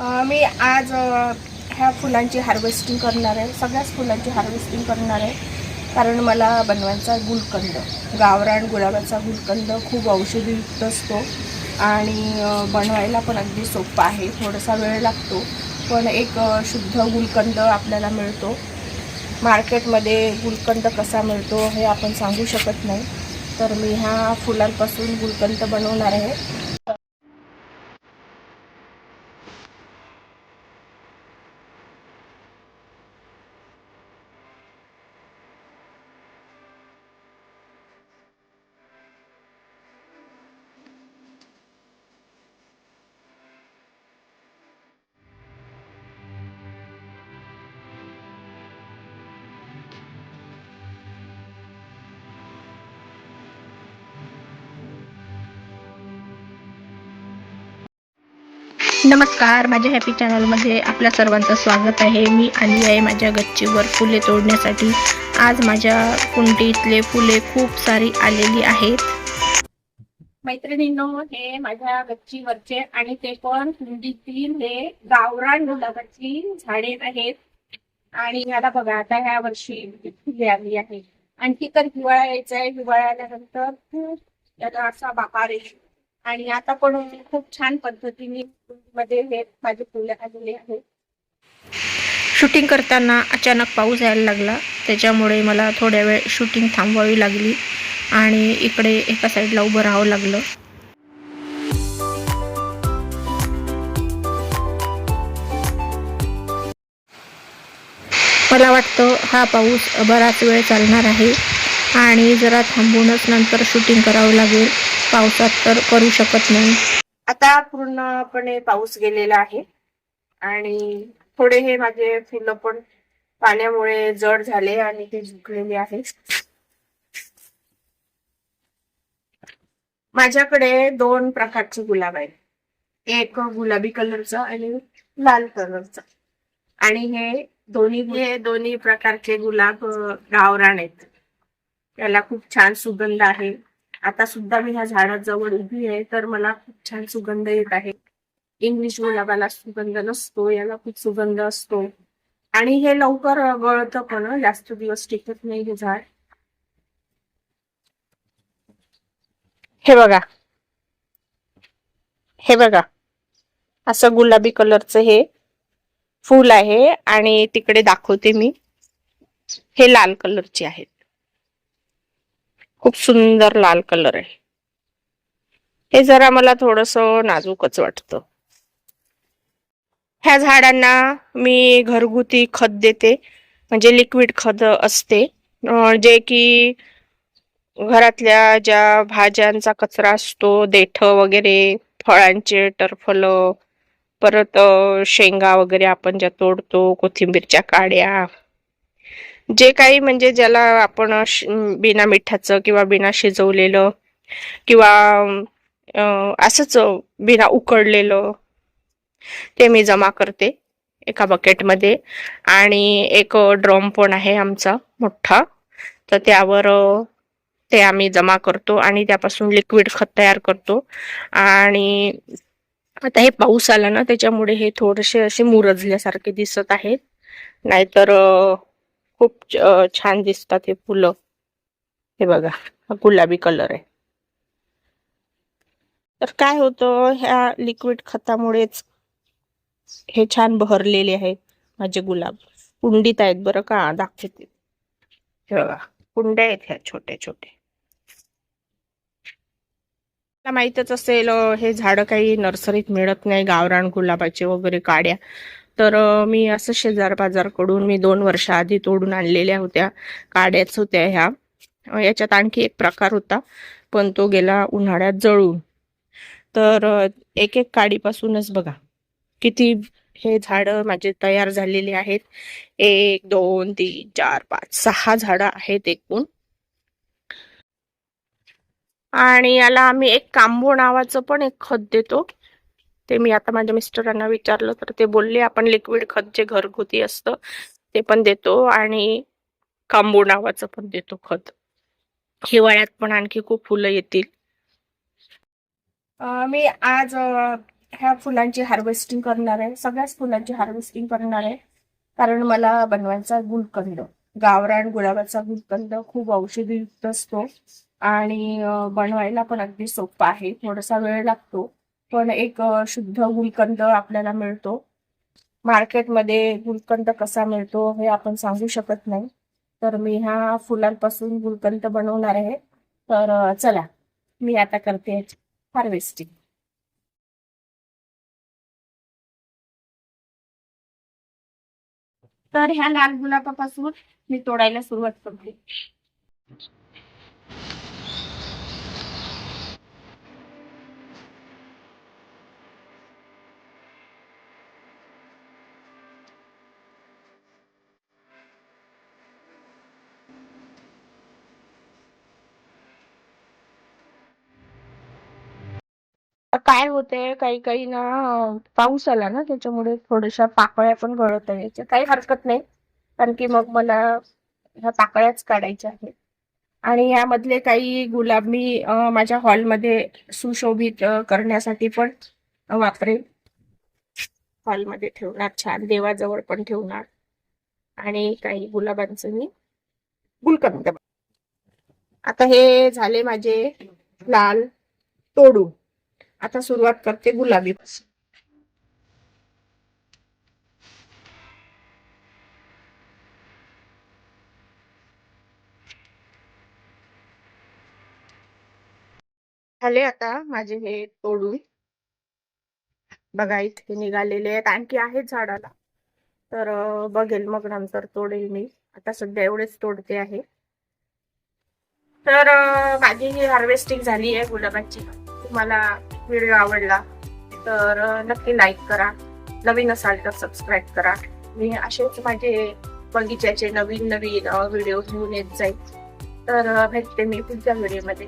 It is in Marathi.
मी आज ह्या फुलांची हार्वेस्टिंग करणार आहे. सगळ्याच फुलांची हार्वेस्टिंग करणार आहे. कारण मला बनवायचा गुलकंद गावरान गुलाबाचा गुलकंद खूप औषधीयुक्त असतो. आणि बनवायला पण अगदी सोपा आहे थोडासा वेळ लागतो. पण एक शुद्ध गुलकंद आपल्याला मिळतो. मार्केटमध्ये गुलकंद कसा मिळतो हे आपण सांगू शकत नाही. तर मी ह्या फुलांपासून गुलकंद बनवणार आहे. नमस्कार माझ्या हॅपी चॅनलमध्ये आपल्या सर्वांचं स्वागत आहे. मी आली आहे माझ्या गच्चीवर फुले तोडण्यासाठी. आज माझ्या कुंडीतले फुले खूप सारी आलेली आहेत. मैत्रिणींनो हे माझ्या गच्चीवरचे आणि ते पण कुंडीतील हे गावरान गुलाबाची झाडे आहेत. आणि आता बघा आता ह्या वर्षी फुले आली आहे आणखी तर हिवाळा यायचा आहे. हिवाळा आल्यानंतर असा बाकार येईल आणि आता पण खूप छान पद्धतीने मध्ये हे माझे फुले आलेले आहेत. शूटिंग करताना अचानक पाऊस यायला लागला. त्याच्यामुळे मला थोड्या वेळ शूटिंग थांबवावी लागली आणि इकडे एका साईडला उभं राहावं लागलं. मला वाटतं हा पाऊस बराच वेळ चालणार आहे आणि जरा थांबूनच नंतर शूटिंग करावं लागेल. पावसात तर करू शकत नाही. आता पूर्णपणे पाऊस गेलेला आहे. आणि थोडे हे माझे फुलं पण पाण्यामुळे जड झाले आणि ते झुकलेले आहे माझ्याकडे दोन प्रकारचे गुलाब आहेत. एक गुलाबी कलरचा आणि लाल कलरचा. आणि हे दोन्ही हे दोन्ही प्रकारचे गुलाब गावरान आहेत. त्याला खूप छान सुगंध आहे. आता सुद्धा मी ह्या झाडाजवळ उभी आहे तर मला खूप छान सुगंध येत आहे. इंग्लिश गुलाबाला सुगंध नसतो याला खूप सुगंध असतो. आणि हे लवकर गळतं पण जास्त दिवस टिकत नाही हे झाड. हे बघा. हे बघा. असं गुलाबी कलरचं हे फूल आहे आणि तिकडे दाखवते मी. हे लाल कलरचे आहेत. खूप सुंदर लाल कलर आहे. हे जरा मला थोडस नाजूकच वाटतं. ह्या झाडांना मी घरगुती खत देते. म्हणजे लिक्विड खत असते. जे की घरातल्या ज्या भाज्यांचा कचरा असतो देठ वगैरे फळांचे टरफल परत शेंगा वगैरे आपण ज्या तोडतो कोथिंबीरच्या काड्या जे काही म्हणजे ज्याला आपण बिना मिठाचं किंवा बिना शिजवलेलं किंवा असंच बिना उकडलेलं ते मी जमा करते एका बकेटमध्ये आणि एक ड्रम पण आहे आमचा मोठा. तर त्यावर ते आम्ही जमा करतो आणि त्यापासून लिक्विड खत तयार करतो. आणि आता हे पाऊस आला ना त्याच्यामुळे हे थोडेसे असे मुरजल्यासारखे दिसत आहेत. नाहीतर खूप छान दिसतात हे फुलं. हे बघा हा गुलाबी कलर आहे. तर काय होतं ह्या लिक्विड खतामुळेच हे छान बहरलेले आहेत माझे गुलाब. कुंडीत आहेत बरं का दाखवते. हे बघा कुंड्या आहेत ह्या छोट्या छोट्या. मला माहीतच असेल हे झाड काही नर्सरीत मिळत नाही गावरान गुलाबाचे वगैरे काड्या. तर मी असं शेजार बाजारकडून मी दोन वर्ष आधी तोडून आणलेल्या होत्या काड्याच होत्या ह्या. याच्यात आणखी एक प्रकार होता पण तो गेला उन्हाळ्यात जळून. तर एक एक काडीपासूनच बघा किती हे झाडं माझे तयार झालेले आहेत. एक दोन तीन चार पाच सहा झाडं आहेत एकूण. आणि याला आम्ही एक कांबो नावाचं पण एक खत देतो. ते मी आता माझ्या मिस्टरांना विचारलं तर ते बोलले आपण लिक्विड खत जे घरगुती असतं ते पण देतो आणि कांबो नावाचं पण देतो खत. हिवाळ्यात पण आणखी खूप फुलं येतील. मी आज ह्या फुलांची हार्वेस्टिंग करणार आहे. सगळ्याच फुलांची हार्वेस्टिंग करणार आहे. कारण मला बनवायचा गुलकंद गावरान गुलाबाचा गुलकंद खूप औषधीयुक्त असतो. आणि बनवायला पण अगदी सोपा आहे. थोडासा वेळ लागतो. पण एक शुद्ध गुलकंद आपल्याला मिळतो. मार्केटमध्ये गुलकंद कसा मिळतो हे आपण सांगू शकत नाही. तर मी ह्या फुलांपासून गुलकंद बनवणार आहे. तर चला मी आता करते हार्वेस्टिंग तर ह्या लाल गुलाबापासून मी तोडायला सुरुवात करते. काय होते काही काही ना पाऊस आला ना त्याच्यामुळे थोड्याशा पाकळ्या पण गळत आहे याच्यात काही हरकत नाही. कारण की मग मला ह्या पाकळ्याच काढायच्या आहेत. आणि यामधले काही गुलाब मी माझ्या हॉलमध्ये सुशोभित करण्यासाठी पण वापरेल हॉलमध्ये ठेवणार छान. देवाजवळ पण ठेवणार. आणि काही गुलाबांचं मी गुलकंद आता हे झाले माझे लाल तोडू. आता सुरुवात करते गुलाबी पासून. झाले आता माझे हे तोडून. बघा इथे निघालेले आहेत. आणखी आहेत झाडाला. तर बघेल मग नंतर तोडेल मी. आता सध्या एवढेच तोडते आहे. तर माझी ही हार्वेस्टिंग झाली आहे गुलाबाची. तुम्हाला व्हिडिओ आवडला तर नक्की लाईक करा. नवीन असाल तर सबस्क्राईब करा. मी असेच माझे बगीच्याचे नवीन नवीन व्हिडिओ घेऊन येत जाईल तर भेटते मी पुढच्या व्हिडिओमध्ये